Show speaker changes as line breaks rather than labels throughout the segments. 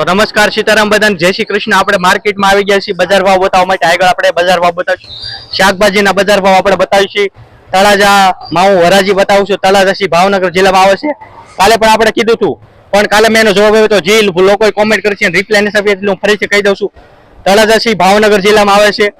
તો નમસ્કાર સીતારામ બધાને. જય શ્રી કૃષ્ણ. આપણે માર્કેટમાં આવી ગયા છીએ બજાર ભાવ બતાવવા માટે. આગળ આપણે બજાર ભાવ બતાવીશું. શાકભાજીના બજાર ભાવ આપણે બતાવીશું. તળાજા માં હું હરાજી બતાવું છું. તળાજાથી ભાવનગર જિલ્લામાં આવે છે. કાલે પણ આપણે કીધું હતું. પણ કાલે મેં એનો જવાબ આવ્યો તો જે લોકોએ કોમેન્ટ કરી છે રિપ્લાય નથી આપી એટલે હું ફરીથી કહી દઉં છું. તળાજાથી ભાવનગર જિલ્લામાં આવે છે.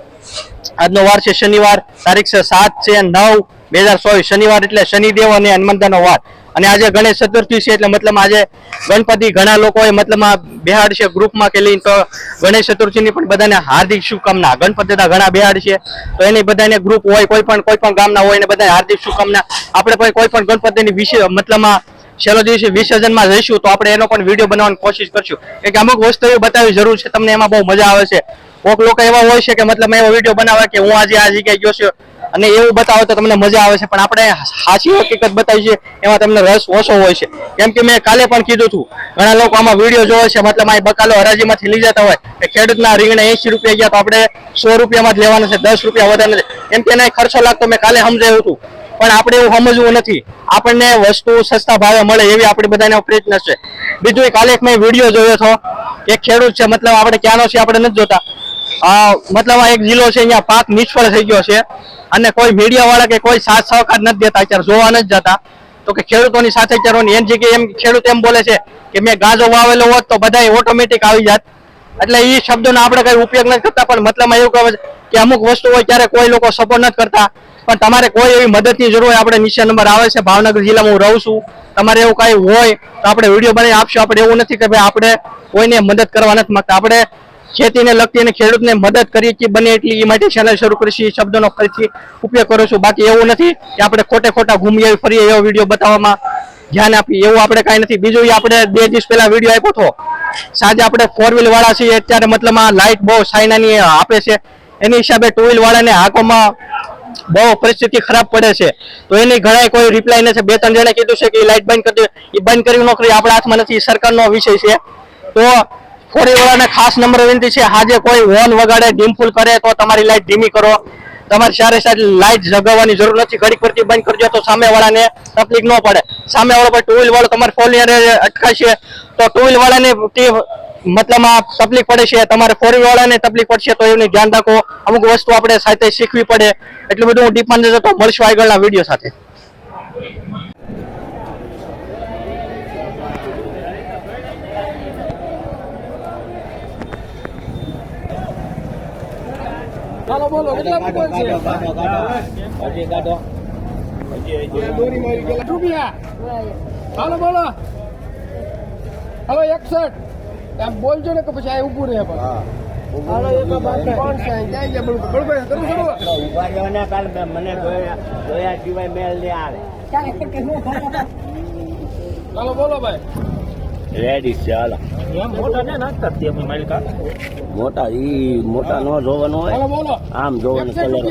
આજનો વાર છે શનિવાર. તારીખ છે સાત છે નવ. બે હજાર ચોવીસ. શનિવાર એટલે શનિદેવ અને હનુમંદાનો વાર. અને આજે ગણેશ ચતુર્થી છે એટલે મતલબ આજે ગણપતિ ઘણા લોકોએ મતલબ બેહાડ છે ગ્રુપમાં કે લઈને તો ગણેશ ચતુર્થીની પણ બધાને હાર્દિક શુભકામના. ગણપતિ દાદા ઘણા બેહાડ છે તો એની બધાને ગ્રુપ હોય, કોઈ પણ કોઈ પણ ગામના હોય ને બધાને હાર્દિક શુભકામના. આપણે પણ કોઈ પણ ગણપતિની વિશે મતલબમાં છેલ્લો દિવસે વિસર્જનમાં જઈશું તો આપણે એનો પણ વીડિયો બનાવવાની કોશિશ કરશું. કે અમુક વસ્તુ એવી બતાવવી જરૂર છે, તમને એમાં બહુ મજા આવે છે. કોઈક લોકો એવા હોય છે કે મતલબ એવો વીડિયો બનાવે કે હું આજે આ જગ્યાએ ગયો છું. અને એવું બતાવો તો તમને મજા આવે છે. પણ આપણે સાચી હકીકત બતાવી છે એમાં તમને રસ ઓછો હોય છે. કેમ કે મેં કાલે પણ કીધું હતું, ઘણા લોકો આમાં વીડિયો જોવે છે, મતલબ આ બકાલો હરાજીમાંથી લઈ જતા હોય. કે ખેડૂતના રીંગણા એસી રૂપિયા ગયા તો આપણે સો રૂપિયામાં જ લેવાના છે, દસ રૂપિયા વધારે કેમ કે એને ખર્ચો લાગતો, મેં કાલે સમજાયું હતું. પણ આપણે એવું સમજવું નથી. આપણને વસ્તુ સસ્તા ભાવે મળે એવી આપણે બધાને પ્રયત્ન છે. બીજું એક કાલે એક મેં વીડિયો જોયો હતો, એક ખેડૂત છે, મતલબ આપણે ક્યાંનો છે આપણે નથી જોતા. મતલબ આ એક જિલ્લો છે, અહીંયા પાક નિષ્ફળ થઈ ગયો છે. અને કોઈ મીડિયા વાળા કે કોઈ સાથ સહકાર નથી દેતા, અત્યારે જોવા નથી જતા. તો કે ખેડૂતોની સાથે ચારવાની એની જગ્યાએ એમ ખેડૂત એમ બોલે છે કે મેં ગાજો વાવેલો હોત તો બધા ઓટોમેટિક આવી જાત. એટલે એ શબ્દોનો આપણે કઈ ઉપયોગ નથી કરતા, પણ મતલબમાં એવું કહે કે અમુક વસ્તુ હોય ત્યારે કોઈ લોકો સપોર્ટ નથી કરતા. પણ તમારે કોઈ એવી મદદની જરૂર હોય, આપણે નીચે નંબર આવે છે, ભાવનગર જિલ્લામાં હું રહું છું. તમારે એવું કાંઈ હોય તો આપણે વીડિયો બનાવી આપશું. આપણે એવું નથી કે ભાઈ આપણે કોઈને મદદ કરવા નથી માંગતા. આપણે ખેતીને લગતી અને ખેડૂતને મદદ કરીએ કે બને એટલી, એ માટે ચેનલ શરૂ કરીશું એ શબ્દોનો ફરીથી ઉપયોગ કરું છું. બાકી એવું નથી કે આપણે ખોટે ખોટા ઘૂમીએ ફરીએ એવો વીડિયો બતાવવામાં ધ્યાન આપીએ. એવું આપણે કાંઈ નથી. બીજું આપણે બે દિવસ પહેલા વીડિયો આપ્યો હતો. સાંજે આપણે ફોર વ્હીલ વાળા છીએ. અત્યારે મતલબ આ લાઇટ બહુ સાઇનાની આપે છે. એની હિસાબે ટુ વ્હીલ વાળાને હાંકોમાં બહુ પરિસ્થિતિ ખરાબ પડે છે. તો એની ઘણા કોઈ રિપ્લાય નથી. બે, ત્રણ જણે કીધું છે કે લાઇટ બંધ કરી એ બંધ કરી નોકરી આપણા હાથમાં નથી. સરકારનો વિષય છે. તો ફોરી વાળાને ખાસ નંબર વિનંતી છે, આજે કોઈ હોર્ન વગાડે ડીમ કરે તો તમારી લાઇટ ધીમી કરો. તમારે સારે સારી લાઇટ જગાવવાની જરૂર નથી. ઘડીક પરથી બંધ કરજો તો સામેવાળાને તકલીફ ન પડે. સામેવાળો પણ ટુ વ્હીલ વાળો તમારે ફોર વ્હીલર અટકાશે તો ટુ વ્હીલ વાળાને મતલબ આ તકલીફ પડે છે. તમારે ફોર વ્હીલ વાળાને તકલીફ પડશે તો એનું ધ્યાન રાખો. અમુક વસ્તુ આપણે સાથે શીખવી પડે. એટલું બધું હું ડીપમાં જતો મળશું આગળના વીડિયો સાથે.
ચાલો બોલો કેટલા મૂકો છે?
હજી કાઢો
દોરી મારી ગયેલા રૂપિયા. હાલો બોલો. હવે એકસઠ એમ બોલજો ને કે પછી આ ઉભું રહે પણ.
મને જોયા સિવાય મેલ નહીં આવે.
હાલો બોલો ભાઈ.
રેડી છે હાલો
મોટા
ઈ મોટા નો જોવાનો હોય. આમ જોવાનું કલર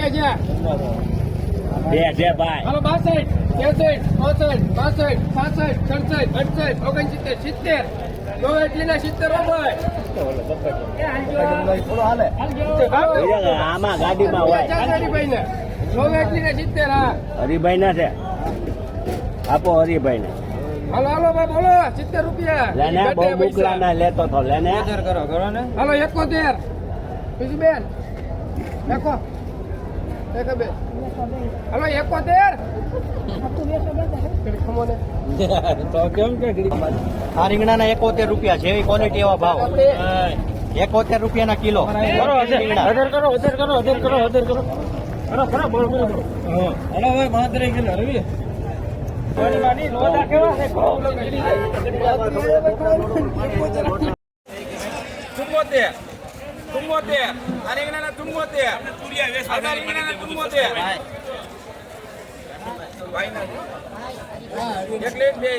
બે છે ભાઈ.
બાસઠ ત્રેસઠ ચોસઠ પાસઠ સાસઠ સડસઠ અડસઠ ઓગણસિત્તેર સિત્તેર.
આમાં ગાડીમાં હોય. હરિભાઈ ના છે. આપો હરિભાઈ ને
હાલો હાલો ભાઈ બોલો સિત્તેર રૂપિયા.
લેને બહુ મોકલા ના. લેતો તો લેને
હાલો એકોતેર. બીજું બેન. એકો. દેખો બે હાલો એકોતેર. ને
આ રીંગણાના એકોતેર રૂપિયા જેવી ક્વોલિટી એવા ભાવ. એકોતેર રૂપિયાના કિલો. રીંગણા.
ચુમ્મોતેર ચુમ્મોતેર આ રીંગણાના ચુમ્મોતેર. આ રીંગણાના ચુમ્મોતેર. એટલે જ બે.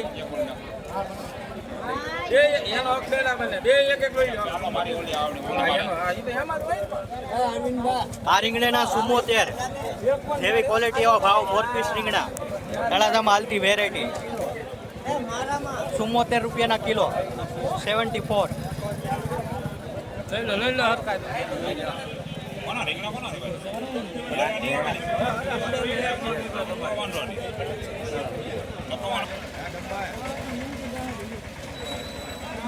આ રીંગણાના ચુમ્મોતેર. જેવી ક્વોલિટી એવા ભાવ મોરપીસ રીંગણા. તળાજામાં હાલતી વેરાયટી ચુમ્મોતેર રૂપિયાના કિલો. સેવન્ટી ફોર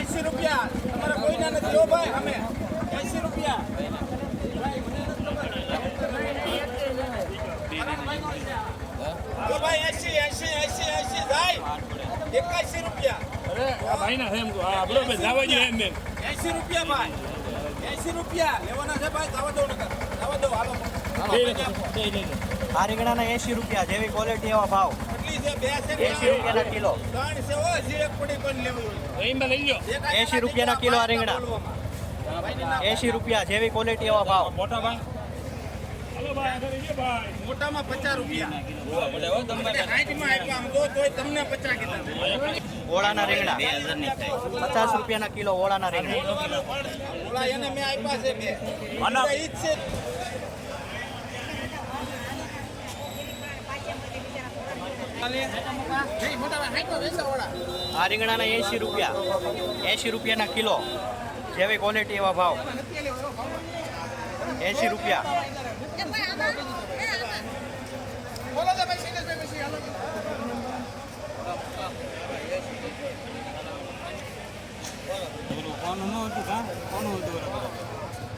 એસી રૂપિયા. તમારે કોઈના નથી. હો ભાઈ અમે. એસી રૂપિયા. ભાઈ એસી એસી એસી એસી જાય એકાસી રૂપિયા. એસી રૂપિયા ભાઈ. એસી રૂપિયા. લેવાના છે ભાઈ જવા દો નકર. જવા દો હાલો.
આ રીંગણાના એસી રૂપિયા જેવી ક્વોલિટી એવા ભાવ. રૂપિયાના કિલો. એસી રૂપિયાના કિલો આ રીંગણા. એસી રૂપિયા જેવી ક્વોલિટી એવા ભાવ.
મોટામાં પચાસ રૂપિયા. તોય તમને પચાસ કીધા
ઓળાના રીંગણા. પચાસ રૂપિયાના કિલો ઓળાના રીંગણા.
ઓલા એને મેં આપ્યા છે બે બધા ઈ જ છે
આ રીંગણાના એસી રૂપિયા. એસી રૂપિયાના કિલો. જેવી ક્વોલિટી એવા ભાવ. એસી રૂપિયા.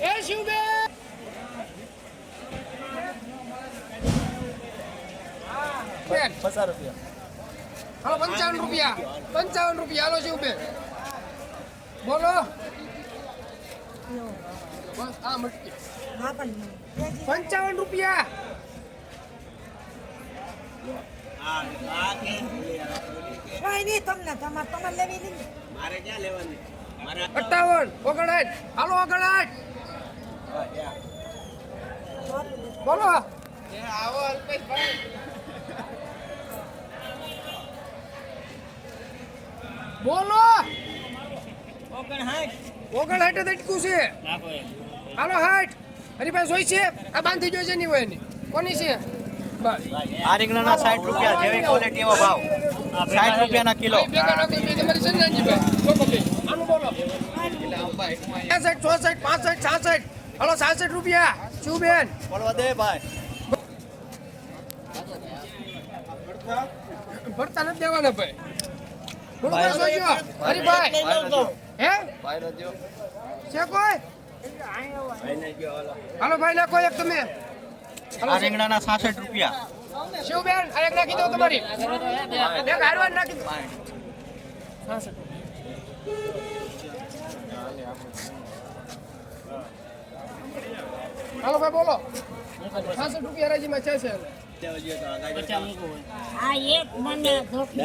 એ શિવબેન બેન
પચાસ રૂપિયા
હાલો પંચાવન રૂપિયા પંચાવન રૂપિયા હાલો શિવબેન બોલો. બસ આ મટકી પંચાવન રૂપિયા અઠાવન ઓગણાઠ હાલો ઓગણાઠ બોલો
આવો અલ્પેશભાઈ
બોલો ઓગણ હાઈટ અટકું છે. હાલો હાઈટ. હરીભાઈ જોઈ છે? આ બાંધી જોઈ છે નહીં હોય એની કોની છે? બસ.
આ રીંગણાના સાઠ રૂપિયા જેવી ક્વોલિટી એવો ભાવ. સાઠ રૂપિયાના કિલો.
ચોસઠ પાસઠ છાસઠ. હલો છાસઠ રૂપિયા. શું બેન?
બોલવા દે ભાઈ.
ભરતા નથી દેવાના ભાઈ. હરીભાઈ હે? છે કોઈ? હાલો. ભાઈ નાખો એક તમે.
આ રીંગણાના સાસઠ રૂપિયા.
શિવબેન આ એક નાખી દો તમારી. એક હારવાર નાખી દો. હાલો ભાઈ બોલો. છાસઠ રૂપિયા હરાજીમાં છે છે.
આ એક મને ધોકી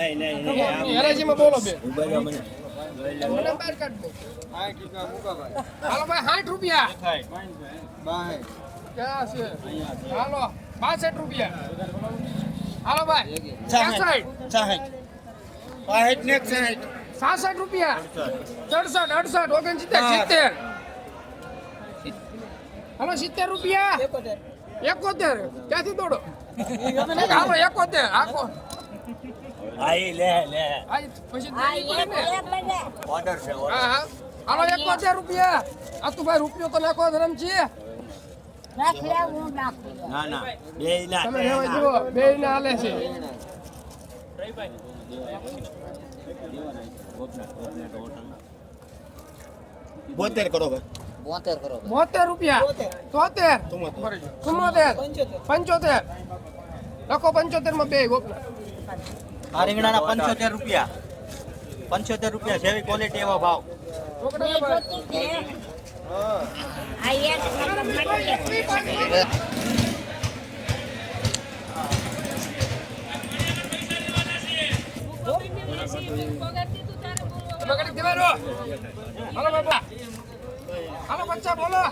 હરાજીમાં બોલો બે. મને. બહાર કાઢ હાલો ભાઈ સાઠ રૂપિયા. ક્યાં છે? હાલો બાસઠ રૂપિયા. હાલો ભાઈ સાસઠ સાસઠ. રૂપિયા. ચડસઠ અડસઠ ઓગણસિત્તેર સિત્તેર. હાલો સિત્તેર રૂપિયા? એકોતેર. ક્યાંથી દોડો? હાલો એકોતેર. આખો
આઈ લે લે. ઓર્ડર છે
હા હા. હાલો એકોતેર રૂપિયા. આ તું ભાઈ રૂપિયો તો નાખો ધરમ છે
રાખ લે હું નાખું.
ના ના. બે ના
તમે જુઓ બે ને હાલે છે.
બોતેર કરો ભાઈ
બોતેર રૂપિયા? તોતેર? ચુમ્મોતેર? પંચોતેર? લખો પંચોતેરમાં બે ગોપના.
આ રીંગણાના પંચોતેર રૂપિયા. પંચોતેર રૂપિયા જેવી ક્વોલિટી એવા ભાવ.
દેવાય રહો. હાલો બાપા હાલો બચ્ચા બોલો.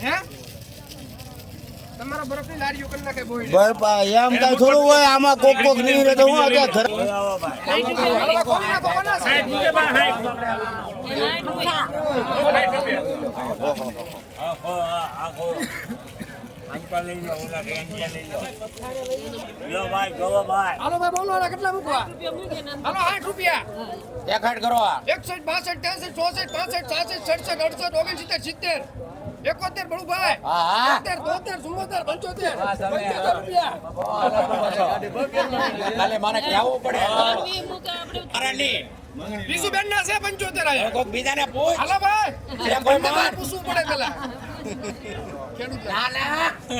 હે? તમારા બરફની લારીઓ કરી નાખે બોઈ
ભાઈ પા- એમ કઈ થોડું હોય આમાં કોક કોક તો હું અત્યારે ઘરે
હાલો ભાઈ? હાલો બોલો કેટલા મૂકવા? હાલો રૂપિયા.
કરો
એકોતેર તોતેર તોતેર ચુમ્મોતેર પંચોતેર. પંચોતેર રૂપિયા. બીજું બેન ના છે પંચોતેર
બીજાને પૂછ.
હાલો ભાઈ. પૂછવું પડે પેલા.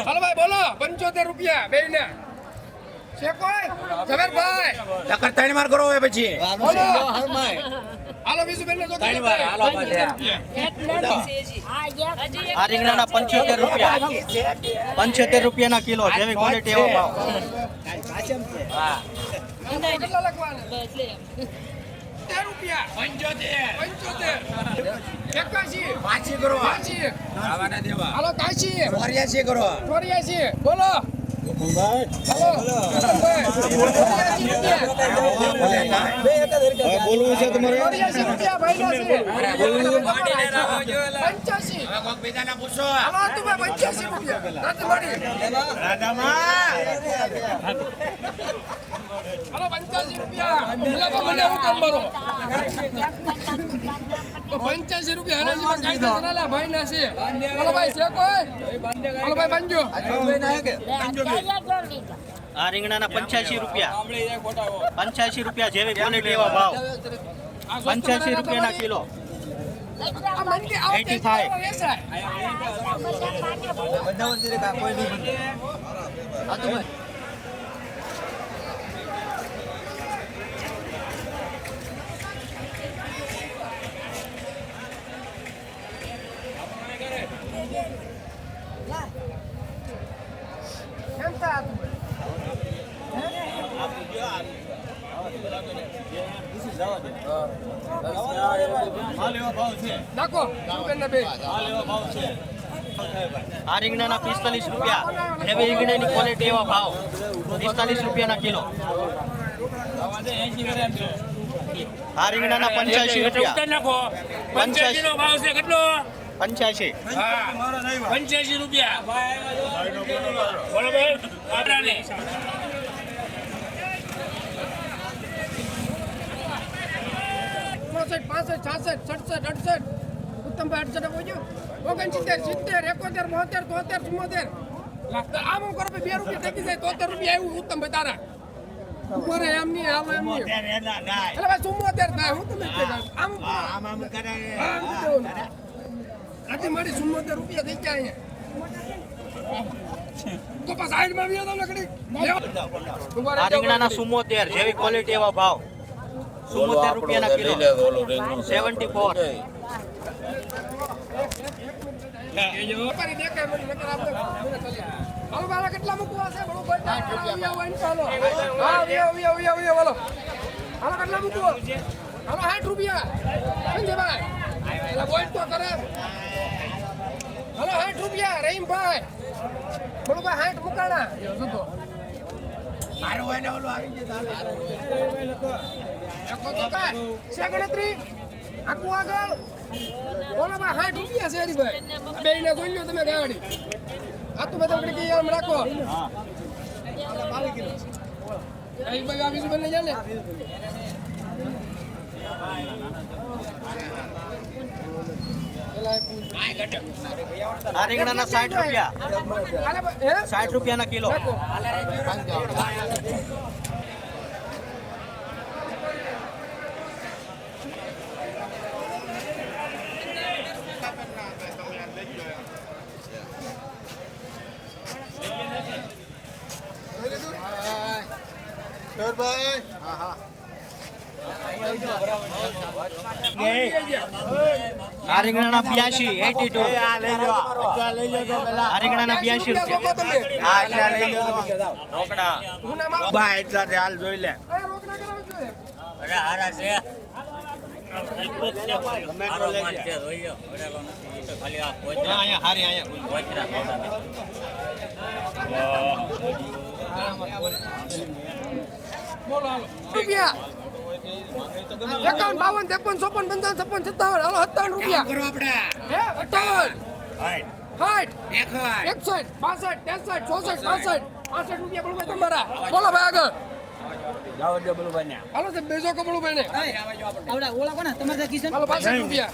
હાલો ભાઈ બોલો. પંચોતેર રૂપિયા બે ના ને
પંચોતેર રૂપિયા. પંચોતેર રૂપિયાના કિલો જેવી ક્વોલિટી એવો ભાવ.
કેટલા લખવાના તેર રૂપિયા. પંચોતેર. પંચોતેર. એકાશી
પાછી કરો.
પાછી
આવાના દેવા.
હાલો કાશી.
ચોર્યાસી કરો.
ચોર્યાસી. બોલો. હાલો. ચોર્યાસી રૂપિયા.
બોલવું છે તમારે?
પંચ્યાસી.
કોક બીજાને પૂછો.
હાલો તું ભાઈ પંચ્યાસી રૂપિયા. રાત મળી હાલો પંચ્યાસી રૂપિયા ના
આ રીંગણાના પંચ્યાસી રૂપિયા. પંચ્યાસી રૂપિયા જેવી ક્વોલિટી એવા ભાવ. પંચ્યાસી રૂપિયાના કિલો.
એટી ફાઈવ આવો તે
85.
વેચાય. કેમ થા તું? નાખો સુગંધ બે
આ રીંગણાના પિસ્તાલીસ રૂપિયા. જેવી રીંગણાની ક્વોલિટી એવા ભાવ. પિસ્તાલીસ રૂપિયાના કિલો. આ રીંગણાના પંચ્યાસી રૂપિયા. પંચ્યાસી નો ભાવ છે કેટલો? પંચ્યાસી.
પંચ્યાસી રૂપિયા ભાઈ આપણાને
ચોસઠ પાસઠ છાસઠ સડસઠ અડસઠ. ઉત્તમભાઈ અડસઠ બોલ્યો ઓગણસિત્તેર સિત્તેર એકોતેર બોતેર તોતેર ચુમ્મોતેર આમ હું કરો બે રૂપિયા ટકી જાય તોતેર રૂપિયા આવ્યું ઉત્તમભાઈ તારા. ઊભો રહે એમ નહીં આમ એમ નહીં. એટલે ભાઈ ચુમ્મોતેર થાય હું તમે જ આમ હા, આમ. આજે મારી ચુમ્મોતેર રૂપિયા થઈ ગયા અહીંયા. તો પાછા સાઈડમાં આવ્યો તો લકડી.
આ રીંગણાના સુમોતેર જેવી ક્વોલિટી એવા ભાવ. સુમોતેર રૂપિયાના કિલો સેવન્ટી ફોર
કેટલા મૂકવા છે કેટલા મૂકવો હાલો સાઠ રૂપિયા સંજયભાઈ એટલે બોલ તો કરે હાલો સાઠ રૂપિયા રહીમભાઈ ભાઈ સાઠ મુકાણા
મારું હોય ને ઓલું આવી.
છે ગણતરી આખું આગળ ઓલામાં હાથ સાઠ રૂપિયા છે હરીભાઈ બે ને જોઈ લો તમે ગાડી. આ તો બધા કઈ આમ રાખો. અહીં ભાઈ આ બીજું બને જાય
આ રીંગણાના સાઠ રૂપિયા. સાઠ રૂપિયાના કિલો. આ રીંગણાના બ્યાસી એટી ટુ.
આ લઈ લો આ લઈ લો પેલા.
આ રીંગણાના બ્યાસી રૂપિયા
બા એટલા તે હાલ જોઈ લે.
એ
અરે હારા છે.
ગમે તો લઈ લે
અહીંયા હારી અહીંયા
રૂપિયા. એકાવન બાવન ત્રેપન ચોપન પંચાવન છપ્પન સત્તાવન હાલો સત્તાવન રૂપિયા. હે અઠાવન. સાઠ એકસઠ બાસઠ ત્રેસઠ ચોસઠ પાસઠ પાસઠ રૂપિયા બોલો ભાઈ તમારા. બોલો ભાઈ આગળ.
જાઓ દે બોલું બન્યા
હાલો સાહેબ બેસો કબડું ભાઈ હાલો પાસઠ રૂપિયા.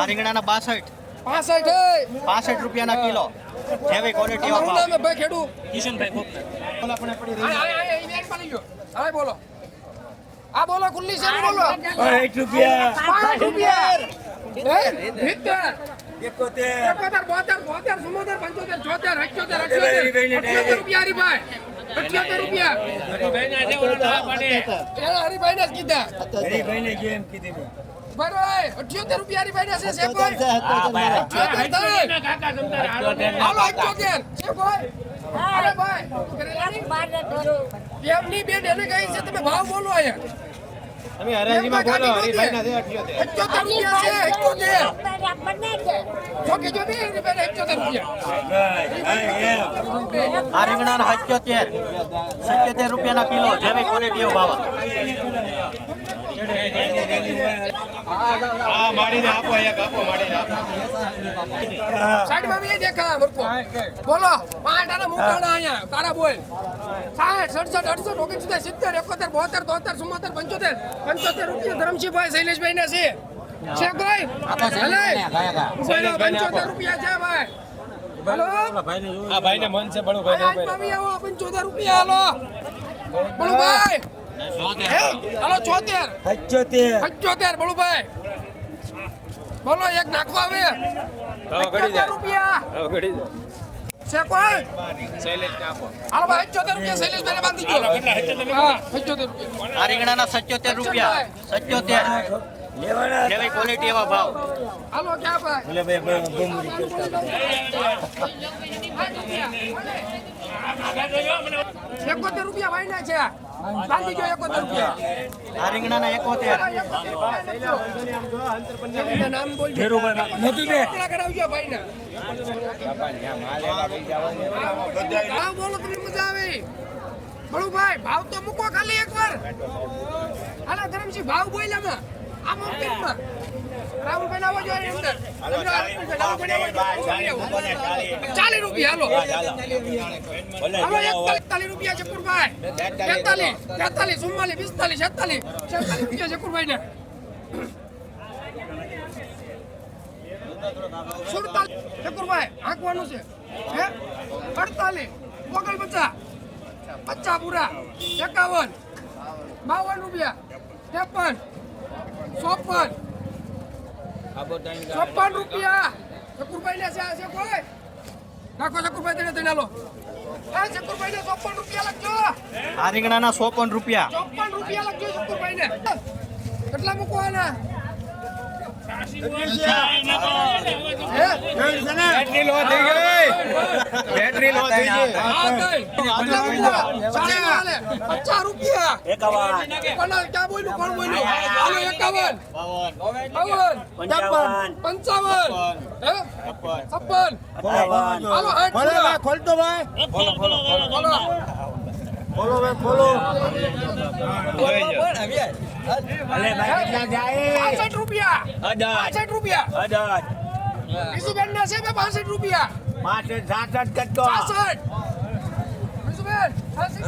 આ રીંગણાના બાસઠ.
પાસઠ હે.
પાસઠ રૂપિયાના કિલો. જેવી ક્વોલિટી
તમારું ભાઈ
કિશનભાઈ
પાડી બોલો. આ બોલો ખુલ્લી છે બોલો?
એક રૂપિયા.
પાંચ રૂપિયા. પંચોતેર છોતેર અઠ્યોતેર અઠ્યોતેર. અઠ્યોતેર રૂપિયા હરીભાઈ. અઠ્યોતેર રૂપિયા. હરીભાઈ ને કીધા.
કેમ
રૂપિયા હરીભાઈ ને છે છે કોઈ અઠ્યોતેર હાલો અઠ્યોતેર. છે કોઈ એમની બેન એને કહી છે? તમે ભાવ બોલો અહીંયા.
તમે
હરાજીમાં બોલો હરીભાઈ ના અઠ્યોતર. રૂપિયા છે અઠ્યોતર જો કે જો બે હરીભાઈ ને અઠ્યોતર. રૂપિયા
આ રીંગણાના સત્યોતેર સત્યોતેર રૂપિયાના કિલો જેવી ક્વોલિટી ભાવ
દેખા મૂર્ખો. બોલો પાંચ આના મુકાણા અહીંયા તારા બોલ. સાઠ સડસઠ અડસઠ ઓગણસિત્તેર સિત્તેર એકોતેર બોતેર તોતેર ચુમ્મોતેર પંચોતેર. પંચોતેર રૂપિયા ધરમસિંહભાઈ શૈલેષભાઈ ના છે છે કોઈ પંચોતેર રૂપિયા છે ભાઈ. હલો
આ ભાઈને મન છે બળું
આજમાં બી આવો પંચોતેર રૂપિયા હાલો બળુભાઈ હે? હાલો ચોતેર.
પંચોતેર.
પંચોતેર બળુભાઈ. બોલો એક નાખો આવે રૂપિયા. છે કોઈ? હાલો ભાઈ પંચોતેર રૂપિયા શૈલેષભાઈને બાંધી ગયો હા રૂપિયા.
આ રીંગણાના સત્યોતેર રૂપિયા. સત્યોતેર.
લેવાના.
ક્વોલિટી એવા ભાવ.
હાલો ક્યાં ભાઈ?
બોલે ભાઈ ભાઈ બમરી
એકોતેર રૂપિયા ભાઈ ના છે. બાંધી ગયો એકોતેર રૂપિયા.
આ રીંગણાના એકોતેર
નામ બોલજો કેટલા કરાવજો ભાઈ ના ભાવ બોલો તમને મજા આવે? બળુભાઈ ભાવ તો મૂકો ખાલી એકવાર. હાલા ધરમસિંહ ભાવ બોલ્યામાં આમ મોકીટમાં ચાલીસ રૂપિયા હાલો. એકતાલીસ રૂપિયા જકુરભાઈ તેતાલીસ તેતાલીસ ચુમ્માલીસ પિસ્તાલીસ છેતાલીસ. છેતાલીસ રૂપિયા જકુરભાઈ ને સુડતાલીસ જકુરભાઈ હાંકવાનું છે. હે? અડતાલીસ ઓગણ પચાસ પચાસ પૂરા એકાવન બાવન રૂપિયા ત્રેપન ચોપન ચોપન રૂપિયા. જકુરભાઈ ને છે કોઈ? નાખો જકુરભાઈ તેને તેને લો
આ રીંગણાના સોપન રૂપિયા.
ચોપન રૂપિયા લખજો જકુરભાઈ ને. કેટલા મૂકવાના?
બેટરી લો થઈ ગઈ બેટરી લો થઈ ગઈ
આ ગઈ કેટલા મૂકવા ચાલી વાલે પચાસ રૂપિયા
એકાવન
ક્યાં બોલ્યું કોણ બોલ્યું હાલો એકાવન બાવન
પંચાવન.
પંચાવન છપ્પન હાલો
ખોલતો ભાઈ
બોલો
ખોલો ભાઈ ખોલો.
અલે ભાઈ કેટલા જાય?
પાસઠ રૂપિયા.
અઢાર
પાસઠ રૂપિયા.
અઢાર
ઈસુબેન ના છે બે પાસઠ રૂપિયા?
પાંચ સાસઠ કરતો.
પાસઠ ઈસુબેન પાસઠ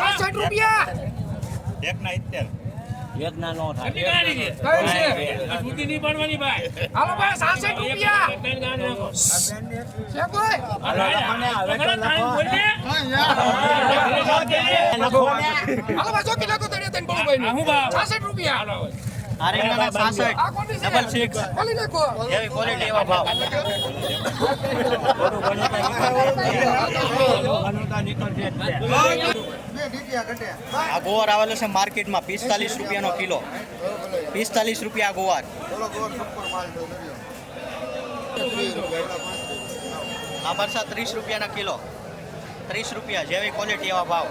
પાસઠ રૂપિયા.
એક ના નો થાય
કઈ છે હાલો ભાઈ રૂપિયા
હાલો લખોને, હવે તો લખો. લખો
હાલો ભાઈ ચોકી રૂપિયા
ડબલ સિક્સ
ખોલી નાખો
જેવી ક્વોલિટી એવા ભાવ
બનોતા નીકળશે.
આ ગોવાર આવેલો છે માર્કેટમાં પિસ્તાલીસ રૂપિયાનો કિલો. પિસ્તાલીસ રૂપિયા ગોવાર. આ મરસા ત્રીસ રૂપિયાના કિલો. ત્રીસ રૂપિયા જેવી ક્વોલિટી એવા ભાવ.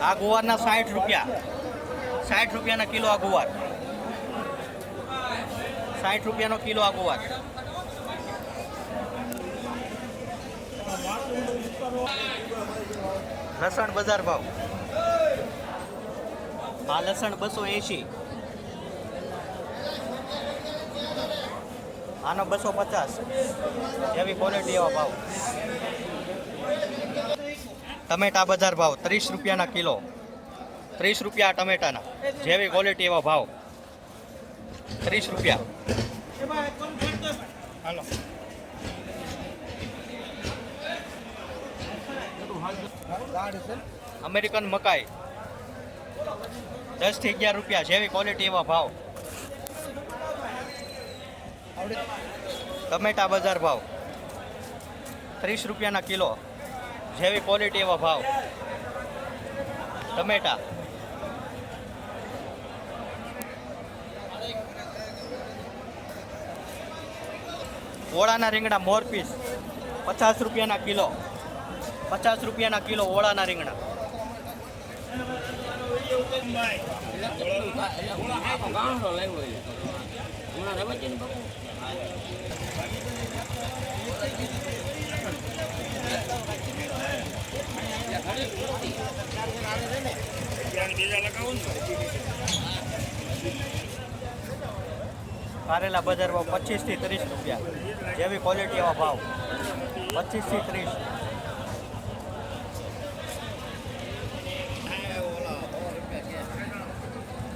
આ ગુવારના સાઠ રૂપિયા. સાઠ રૂપિયાના કિલો આ ગુવાર. સાઠ રૂપિયાનો કિલો આ ગુવાર. લસણ બજાર ભાવ. આ લસણ બસો એંશી. આનો બસો પચાસ. એવી ક્વોલિટી એવા ભાવ. ટમેટા બજાર ભાવ ત્રીસ રૂપિયાના કિલો. ત્રીસ રૂપિયા ટમેટાના. જેવી ક્વોલિટી એવા ભાવ. ત્રીસ રૂપિયા. હાલો. અમેરિકન મકાઈ. દસથી અગિયાર રૂપિયા, જેવી ક્વોલિટી એવા ભાવ. ટમેટા બજાર ભાવ. ત્રીસ રૂપિયાના કિલો, જેવી ક્વોલિટી એવા ભાવ. ટમેટા. ઓળાના રીંગણા, મોર પીસ, પચાસ રૂપિયાના કિલો. પચાસ રૂપિયાના કિલો ઓળાના રીંગણા. કારેલા બજાર ભાવ પચીસથી ત્રીસ રૂપિયા. જેવી ક્વોલિટી એવા ભાવ. પચીસથી ત્રીસ.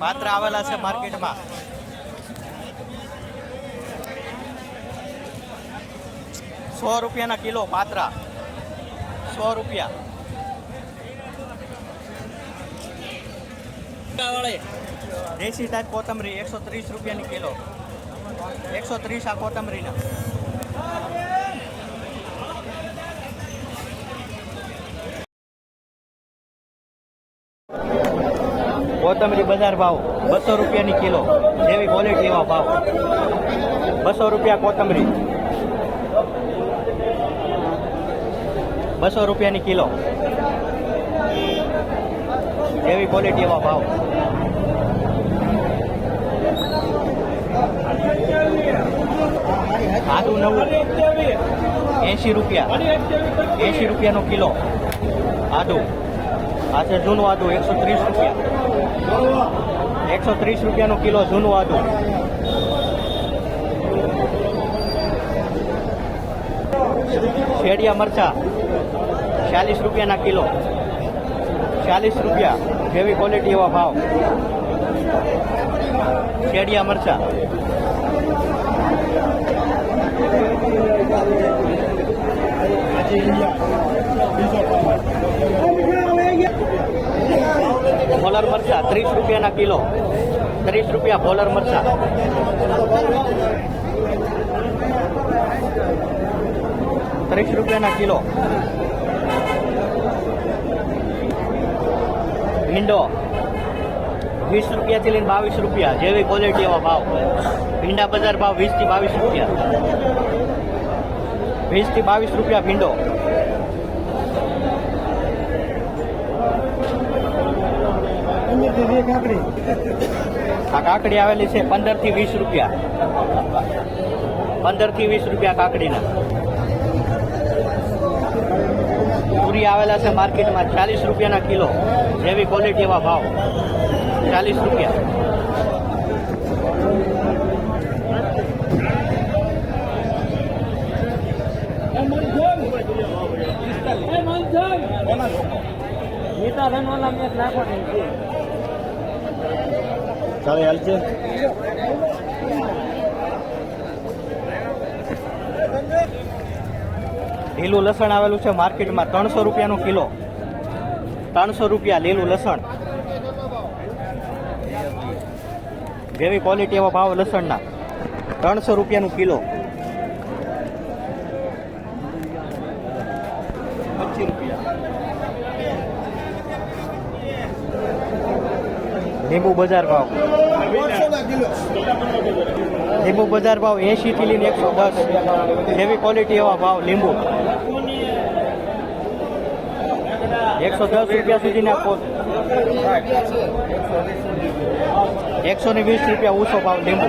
પાત્ર આવેલા છે માર્કેટમાં. સો રૂપિયાના કિલો પાત્રા. સો રૂપિયા. દેશી ટાઈપ કોથમરી એકસો ત્રીસ રૂપિયાની કિલો. એકસો ત્રીસ આ કોથમરીના. કોથમરી બજાર ભાવ બસો રૂપિયાની કિલો. જેવી ક્વોલિટી એવા ભાવ. બસો રૂપિયા કોથમરી. બસો રૂપિયાની કિલો. જેવી ક્વોલિટી એવા ભાવ. આદુ નવું. એંશી રૂપિયા. એંશી રૂપિયાનો કિલો. આદુ. આ છે જૂનું આદુ, એકસો ત્રીસ રૂપિયા. એકસો ત્રીસ રૂપિયાનો કિલો જૂનું આદુ. શેડિયા મરચા, ચાલીસ રૂપિયાના કિલો. ચાલીસ રૂપિયા જેવી ક્વોલિટી એવા ભાવ. શેડિયા મરચા. ભોલર મરચા, ત્રીસ રૂપિયાના કિલો. ત્રીસ રૂપિયા ભોલર મરચા. ત્રીસ રૂપિયાના કિલો. ભીંડો. વીસ રૂપિયાથી લઈને બાવીસ રૂપિયા. જેવી ક્વોલિટી એવા ભાવ. ભીંડા બજાર ભાવ વીસથી બાવીસ રૂપિયા. વીસથી બાવીસ રૂપિયા ભીંડો. આ કાકડી આવેલી છે પંદરથી વીસ રૂપિયા. પંદરથી વીસ રૂપિયા કાકડીના. પૂરી આવેલા છે માર્કેટમાં ચાલીસ રૂપિયાના કિલો. જેવી ક્વોલિટી એવા ભાવ. ચાલીસ રૂપિયા.
ચાલે હાલશે
લીલું લસણ આવેલું છે માર્કેટમાં ત્રણસો રૂપિયાનું કિલો. ત્રણસો રૂપિયા લીલું લસણ. જેવી ક્વોલિટી એવા ભાવ લસણના. ત્રણસો રૂપિયાનું કિલો. લીંબુ બજાર ભાવ. લીંબુ બજાર ભાવ એંશીથી લઈને એકસો દસ. એવી ક્વોલિટી એવા ભાવ લીંબુ. એકસો દસ રૂપિયા સુધીના એકસો ને વીસ રૂપિયા ઊંચો ભાવ લીંબુ.